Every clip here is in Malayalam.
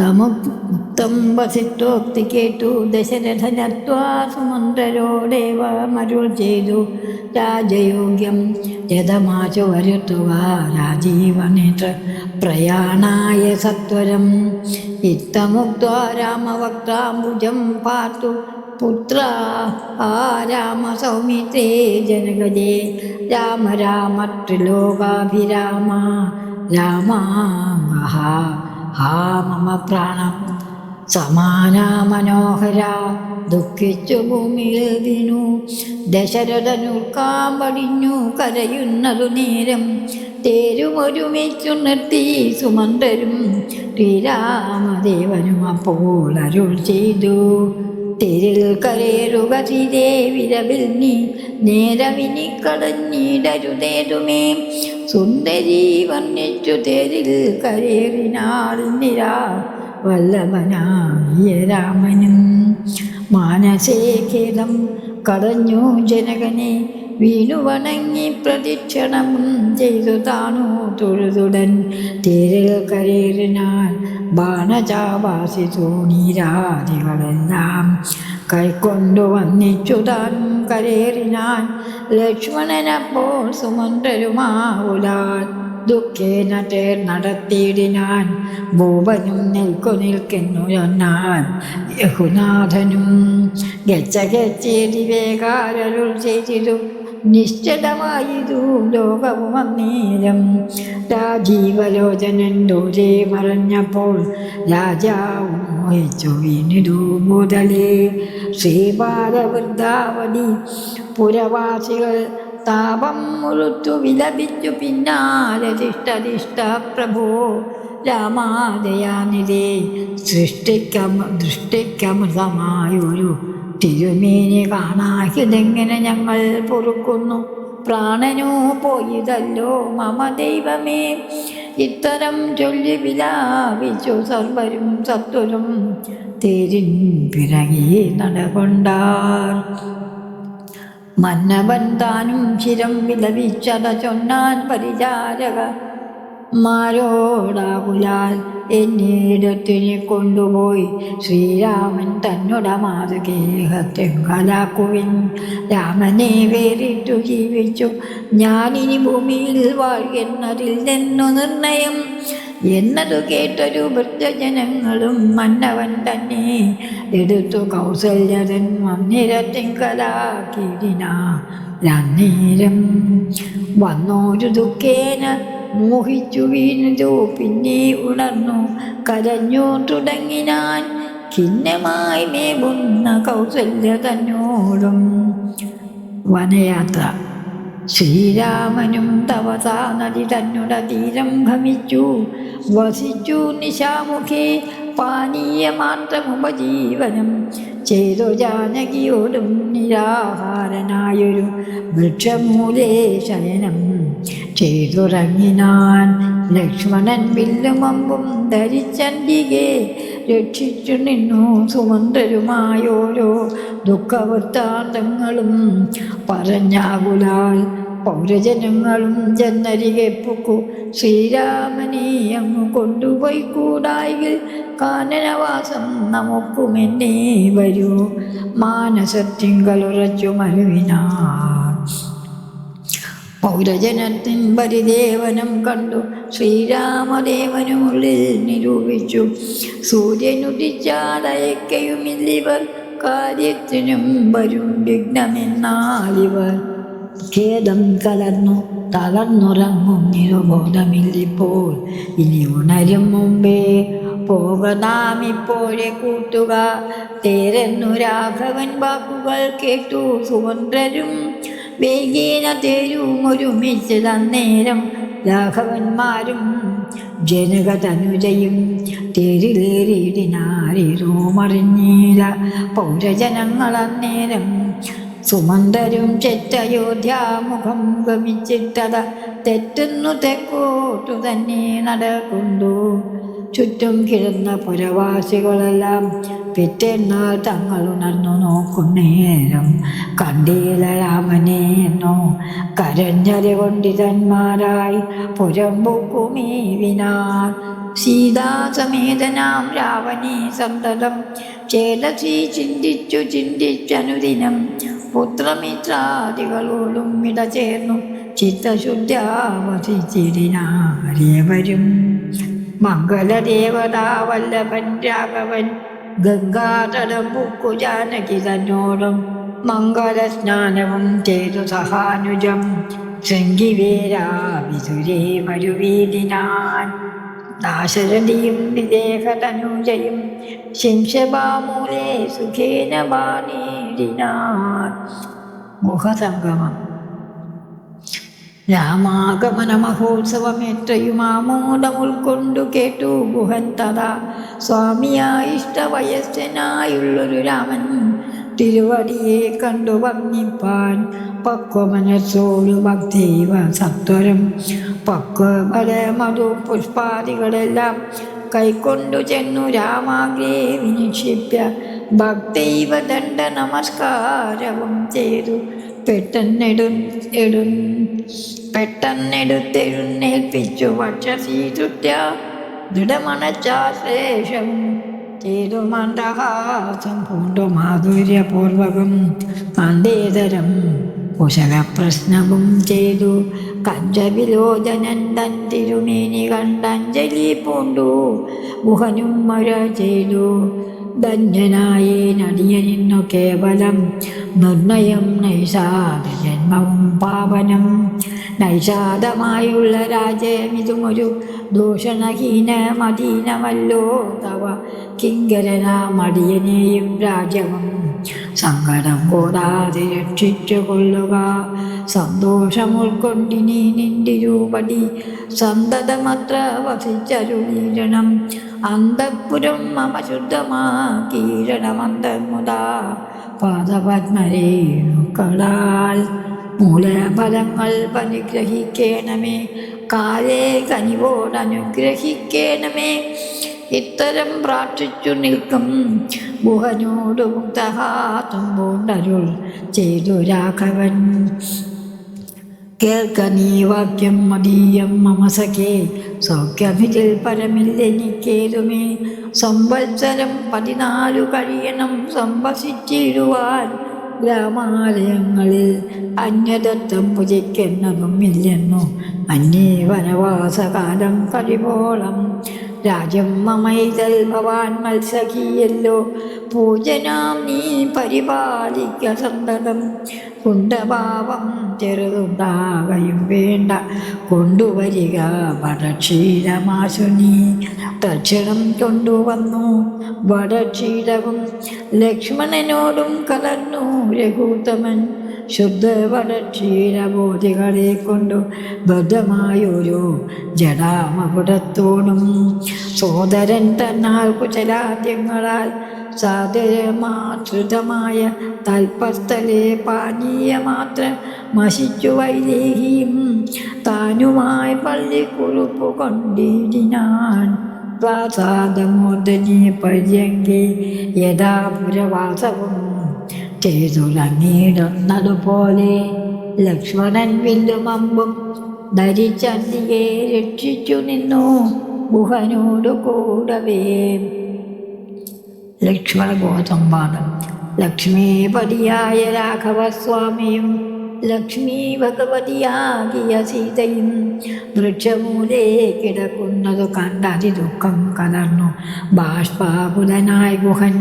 തമുക്തം വസിത്വോക്തി കേട്ടു ദശരഥനത്വാ സുമന്ത്രരോടേവ മരുൾ ചെയ്തു. രാജയോഗ്യം രഥമാശു വരുത്തുക രാജീവനേത്ര പ്രയാണായ സത്വരം. ഇത്തമുക്ത രാമവക്താംബുജം പാർത്തു. പുത്ര ആ രാമ സൗമിത്രേ ജനകജേ. രാമ രാമ ത്രിലോകാഭിരാമ. രാമ മഹാ ഹാ മമ പ്രാണം സമാന മനോഹര ദുഃഖിച്ചു ഭൂമിയിൽ വീണു. ദശരഥനുൽക്കാമ്പടിഞ്ഞു കരയുന്നതു നേരം തേരുമൊരുമിച്ചു നിർത്തി സുമന്തരും ശ്രീരാമദേവനും അപ്പോൾ അരുൾ ചെയ്തു. തെരിൽ കരേറുക തീരെ വിരവിൽ നീ നേരവിനി കടഞ്ഞിടരുതേതുമേ. സുന്ദരി വർണിച്ചു തേരിൽ കരേറിനാൾ നിരാ വല്ലഭനായ രാമനും. മാനസേ ഖേദം കടഞ്ഞു ജനകനെ. വീണു വണങ്ങി പ്രദക്ഷിണം ചെയ്തു താണു തൊഴുതുടൻ. തേരിൽ കരേറിനാൽ ബാണചാവാസി തോണീരാദികളെല്ലാം കൈക്കൊണ്ടു വന്നിച്ചു താൻ കരേറിനാൻ ലക്ഷ്മണനപ്പോൾ സുമന്ത്രരുമാവുലാൽ ദുഃഖേന തേർ നടത്തിയിടിനാൻ. ഭൂപനും നിൽക്കു നിൽക്കുന്നു എന്നാൽ യഹുനാഥനും ഗച്ച ഗച്ചേരി ചെയ്തിരുന്നു ചെയ്തിരു നിശ്ചലമായതു ലോകവും അന്നേരം. രാജീവലോചനൻ ദൂരെ മറഞ്ഞപ്പോൾ രാജാവ് മുതലേ. ശ്രീപാദവൃദ്ധാവതി പുരവാസികൾ താപം മുഴുത്തു വിലപിച്ചു പിന്നാലെ തിഷ്ടതിഷ്ട പ്രഭോ രാമാദയാനിരേ സൃഷ്ടിക്കം ദൃഷ്ടിക്കമൃതമായൊരു തിരുമേനി കാണാഹിതെങ്ങനെ ഞങ്ങൾ പൊറുക്കുന്നു? പ്രാണനോ പോയിതല്ലോ മമ ദൈവമേ. ഇത്തരം ചൊല്ലി വിലാപിച്ചു സർവരും സത്വരും തേരിൻ പിറകി നടകൊണ്ടാർ. മന്നവൻ താനും ചിരം വിലപിച്ചത ചൊന്നാൻ പരിചാരക മാരോടാകുലാൽ എന്നിടത്തിനെ കൊണ്ടുപോയി ശ്രീരാമൻ തന്നുട മാതൃകേഹത്തെങ്കലാക്കുവിൻ രാമനെ വേറിട്ടു ജീവിച്ചു. ഞാനിനി ഭൂമിയിൽ വാഴുന്നതിൽ നിന്നു നിർണയം. എന്നതു കേട്ടൊരു വൃദ്ധജനങ്ങളും മന്നവൻ തന്നെ എടുത്തു കൗസല്യതൻ മന്ദിരത്തിങ്കലാക്കിയിടിനാരം വന്നോരു ദുഃഖേന മോഹിച്ചു വീണതു പിന്നെ ഉണർന്നു. കരഞ്ഞു തുടങ്ങിനാൻ ഖിന്നമായി മേകുന്ന കൗസല്യ തന്നോടും വനയാത്ര. ശ്രീരാമനും തവസാ നദി തന്നുട തീരം ഭമിച്ചു വസിച്ചു നിശാമുഖേ ഉപജീവനം ചെയ്തു ജാനകിയോടും നിരാഹാരനായൊരു വൃക്ഷമൂലേ ശയനം ചെയ്തുറങ്ങിനാൻ ലക്ഷ്മണൻ വില്ലുമമ്പും ധരിച്ചന്തികെ രക്ഷിച്ചു നിന്നു സുമന്ത്രരുമായോരോ ദുഃഖവൃത്താന്തങ്ങളും പറഞ്ഞാകുലാൽ പൗരജനങ്ങളും ജന്നരികെ പൊക്കു ശ്രീരാമനെ അങ്ങ് കൊണ്ടുപോയി കൂടായിൽ കാനനവാസം നമുക്കുമെന്നേ വരൂ. മാനസത്തിങ്കലുറച്ചു മരുവിനാർ പൗരജനത്തിൻ പരിദേവനം കണ്ടു. ശ്രീരാമദേവനുള്ളിൽ നിരൂപിച്ചു. സൂര്യനുദിച്ചാതയക്കയുമില്ലിവർ കാര്യത്തിനും വരും വിഘ്നമെന്നാലിവർ. ഖേദം കലർന്നു തളർന്നുറങ്ങും നിരുബോധമില്ലിപ്പോൾ. ഇനി ഉണരും മുമ്പേ പോകനാമിപ്പോഴെ കൂട്ടുക. തേരെന്നു രാഘവൻ വാക്കുകൾ കേട്ടു. സുമന്ത്രരും വേഗേന തേരും ഒരുമിച്ച് തന്നേരം രാഘവന്മാരും ജനകതനുജയും തേരിലേറിയിടിനാരിരോ മറിഞ്ഞീല പൗരജനങ്ങളന്നേരം സുമന്തരും ചെറ്റയോധ്യാമുഖം ഗമിച്ചിട്ടത തെറ്റുന്നു തെക്കോട്ടു തന്നെ നടക്കൊണ്ടു ചുറ്റും കിടന്ന പുരവാസികളെല്ലാം പിറ്റേന്നാൾ തങ്ങൾ ഉണർന്നു നോക്കുന്നേരം കണ്ടീല രാമനേന്നു എന്നോ കരഞ്ഞരി കൊണ്ടിതന്മാരായി പുരമ്പുക്കുമീ വിനാർ സീതാസമേതനാം രാവണി സന്തതം ചേലസി ചിന്തിച്ചു ചിന്തിച്ചനുദിനം പുത്രമിത്രാദികളോടും ഇടചേർന്നു ചിത്തശുദ്ധ്യാവസിച്ചിരിനാരേവരും മംഗളദേവതാ വല്ലഭൻ രാഘവൻ ഗംഗാതടം പൂക്കു ജാനകി തന്നോടും മംഗളസ്നാനവും ചെയ്തു സഹാനുജം ശൃംഗിവേരാവിതുരേ മരുവീതിനാൻ ദാശരഥിയും വിദേഹതനുജയും ശിംശബാമൂലേ സുഖേന ബാണീടിനാൻ മുഖസംഗമം രാമാഗമന ആമോദം ഉൾക്കൊണ്ടു കേട്ടു ഗുഹൻ തഥാ. സ്വാമിയായി ഇഷ്ടവയസ്സനായുള്ളൊരു രാമൻ തിരുവടിയെ കണ്ടു വർണിപ്പാൻ പക്വമനസ്സോടു ഭക്തീവ സത്വരം. പക്വബല മധു പുഷ്പാദികളെല്ലാം കൈക്കൊണ്ടു ചെന്നു രാമാഗ്രേ വിനിക്ഷിപ്യ ഭക്തൈവ ദണ്ഡ നമസ്കാരവും ചെയ്തു. പെട്ടെന്നെടു എടും പെട്ടെന്നെടുത്തെഴുന്നേൽപ്പിച്ചു വക്ഷസീതുത്യ ദൃഢമണച്ചാശേഷം ചെയ്തു മന്ദഹാസം പൂണ്ടു മാധുര്യപൂർവകം. അന്തേതരം കുശലപ്രശ്നവും ചെയ്തു. കഞ്ചവിലോചനൻ തൻ തിരുമേനി കണ്ടഞ്ജലി പൂണ്ടു. ഗുഹനും മഴ ചെയ്തു. ധന്യനായേ നടിയനിന്നു കേവലം നിർണയം നൈഷാദ ജന്മവും പാവനം നൈഷാദമായുള്ള രാജ്യമിതുമൊരു ദൂഷണഹീന മദീനമല്ലോ തവ കിങ്കരനാമടിയനെയും രാജവും സങ്കടം കൂടാതെ രക്ഷിച്ചു കൊള്ളുക സന്തോഷം ഉൾക്കൊണ്ടിനി നിന്റെ രൂപടി സന്തതമത്ര വസിച്ചരുളീരണം. അന്തഃപുരം മമ ശുദ്ധമാക്കീരണമന്തമുദാ പാദപത്മരേണുക്കളാൽ മൂലഫലങ്ങൾ പരിഗ്രഹിക്കണമേ കാലേ കനിവോടനുഗ്രഹിക്കണമേ. ഇത്തരം പ്രാർത്ഥിച്ചു നിൽക്കും ഗുഹനോട് മുക്തഹാത്തുമ്പോണ്ടരുൾ ചെയ്തു രാഘവൻ. കേൾക്ക നീ വാക്യം മതീയം മമസഖേ സൗഖ്യമിതിൽ പരമില്ലെനിക്കേതുമേ സംവത്സരം പതിനാലു കഴിയണം സംവസിച്ചിടുവാൻ ഗ്രാമാലയങ്ങളിൽ അന്യദത്തം പൂജിക്കുന്നതും ഇല്ലെന്നു. അന്യേ വനവാസകാലം കഴിവോളം രാജ്യം മമൈതൽ ഭവാൻ മത്സഖിയല്ലോ. പൂജനാം നീ പരിപാലിക്ക സന്തതം. കുണ്ടഭാവം ചെറുതുണ്ടാകയും വേണ്ട. കൊണ്ടുവരിക വടക്ഷീരമാശു നീ തക്ഷണം കൊണ്ടുവന്നു വടക്ഷീരവും. ലക്ഷ്മണനോടും കലർന്നു രഘുത്തമൻ. ശുദ്ധ വടക്ഷീരബോധികളെ കൊണ്ടു ബദ്ധമായൊരു ജടാമകുടത്തോടും സോദരൻ തന്നാൽ കുശലാദ്യങ്ങളാൽ സാദരമാതൃതമായ തൽപ്പസ്ഥലെ പാനീയമാത്രം മശിച്ചു വൈദേഹിയും താനുമായി പള്ളിക്കുറുപ്പു കൊണ്ടിരിനാൻ പ്രാസാദമോദനി പര്യങ്കി യഥാ പുരവാസവും ചെയ്തുടങ്ങിയിടുന്നതുപോലെ ലക്ഷ്മണൻ വില്ലുമമ്പും ധരിച്ചന്തിയെ രക്ഷിച്ചു നിന്നു ഗുഹനോടു കൂടവേ. ലക്ഷ്മണബോധംവാദം ലക്ഷ്മീപതിയായ രാഘവസ്വാമിയും ലക്ഷ്മി ഭഗവതിയാകിയ സീതയും വൃക്ഷമൂലേ കിടക്കുന്നതു കണ്ടതി ദുഃഖം കലർന്നു. ബാഷ്പാകുലനായ ഗുഹൻ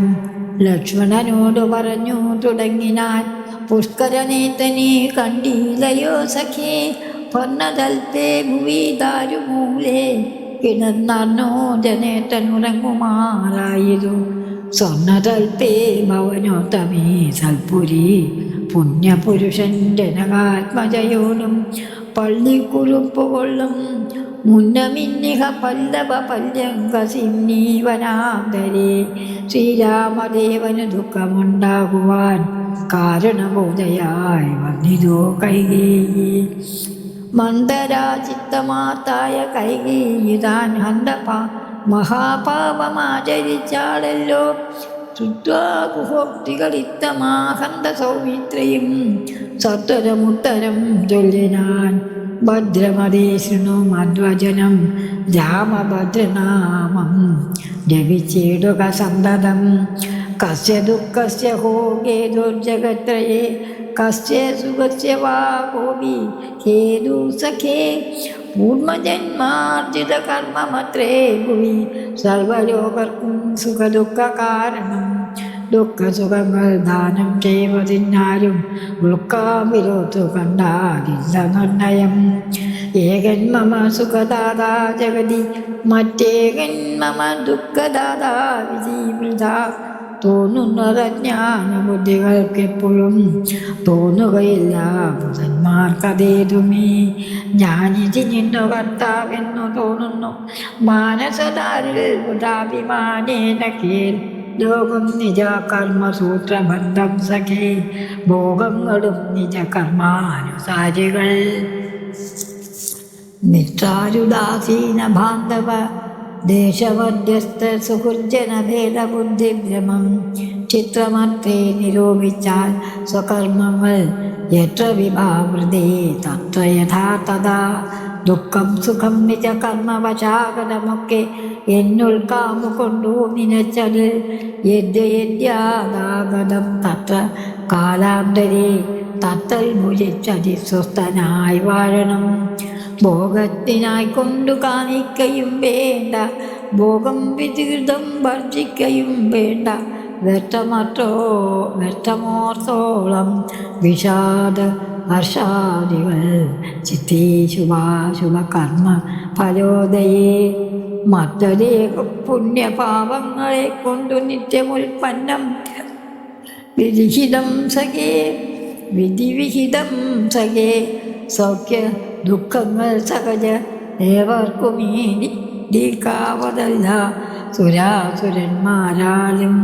ലക്ഷ്മണനോട് പറഞ്ഞു തുടങ്ങിനാൻ പുഷ്കരനേത്തനെ കണ്ടീലയോ സഖേ? പൊന്നതൽപ്പേ ഭുവി ദാരുമൂലേ? കിടന്നോ ജനേത്തനുറങ്ങുമാറായതു സ്വർണതൽപ്പേ ഭവനോത്തമേ സൽപുരി പുണ്യപുരുഷൻ ജനകാത്മജയോനും പള്ളിക്കുറുപ്പ് കൊള്ളും. മുന്നമിന്നിഹ പല്ലവ പല്യങ്കസിംനീവനാന്തരേ ശ്രീരാമദേവന് ദുഃഖമുണ്ടാകുവാൻ കാരണബോധയായി വന്നിതോ കൈകേയി മന്ദരാചിത്തമാത്തായ താൻ ഹന്തപാ മഹാപാപമാചരിച്ചാളല്ലോ. ചുറ്റാകുഹോക്തികളിത്തമാഹന്ത സൗമിത്രയും സത്വരമുത്തരം ചൊല്ലിനാൻ ഭദ്രമതേ ശൃണു മധ്വജനം രാമഭദ്രനാമം. ജപിച്ചിടുക സന്തതം. കസ്യ ദുഃഖസ്യ ഹോഗേ ദുർജഗത്രയേ. കസ്യ സുഖസ്യ വാ കോപി ഹേതു സഖേ പൂർവജന്മാർജിത കർമ്മമത്രേ ഭുവി. സർവലോകർക്കും സുഖദുഃഖ കാരണം ദുഃഖസുഖങ്ങൾ ദാനം ചെയ്യുവതിനാലും ഉൾക്കാമിരോത്തു കണ്ടാകില്ല നിർണയം. ഏകൻ മമ സുഖദാതാ ജഗതി മറ്റേകൻ മമ ദുഃഖദാതാ വിജീവിത തോന്നുന്നതജ്ഞാന ബുദ്ധികൾക്കെപ്പോഴും തോന്നുകയില്ല. ബുധന്മാർക്കതേതുമേ? ഞാനിതി നിന്നു കർത്താവെന്നു തോന്നുന്നു. മാനസദാരിൽ ബുധാഭിമാനേന കേൾ ലോകം നിജ കർമ്മസൂത്രബന്ധം സഖേ. ഭോഗങ്ങളും നിജ കർമാനുസാരികൾ നിഷ്ഠാരുദാസീന ബാന്ധവ ദേശമധ്യസ്ഥ സുഹൃജന ഭേദബുദ്ധിഭ്രമം ചിത്രമത്രേ നിരൂപിച്ചാൽ സ്വകർമ്മങ്ങൾ എത്ര വിഭാവൃതേ തത്ര യഥാർത്ഥതാ ദുഃഖം സുഖം നിജ കർമ്മവശാകലമൊക്കെ എന്നുൾക്കാമു കൊണ്ടു നിനച്ചത്. യദ്യയദ്യാദാഗതം തത്ര കാലാന്തരേ തത്തൽ മുരിച്ചതി സ്വസ്ഥനായി വാഴണം. ഭോഗത്തിനായി കൊണ്ടു കാണിക്കയും വേണ്ട ഭോഗം വിതീർദ്ധം വർജിക്കയും വേണ്ട. വ്യക്തമറ്റോ വ്യർത്ഥമോർത്തോളം വിഷാദ ഹർഷാദികൾ ചിത്തേ ശുഭാശുഭ കർമ്മ ഫലോദയേ മറ്റൊരേ പുണ്യപാപങ്ങളെ കൊണ്ടു നിത്യമുൽപ്പന്നം വിരിഹിതം സഖേ വിധിവിഹിതം സഖേ സൗഖ്യ ദുഃഖങ്ങൾ സഹജ ഏവർക്കും ഈ നീക്കാവതല്ല സുരാസുരന്മാരാലും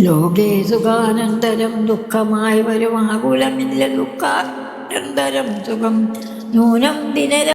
ലോകേ സുഖാനന്തരം ദുഃഖമായി വരും ആകുലമില്ല ദുഃഖാനന്തരം സുഖം. നൂനം ദിനര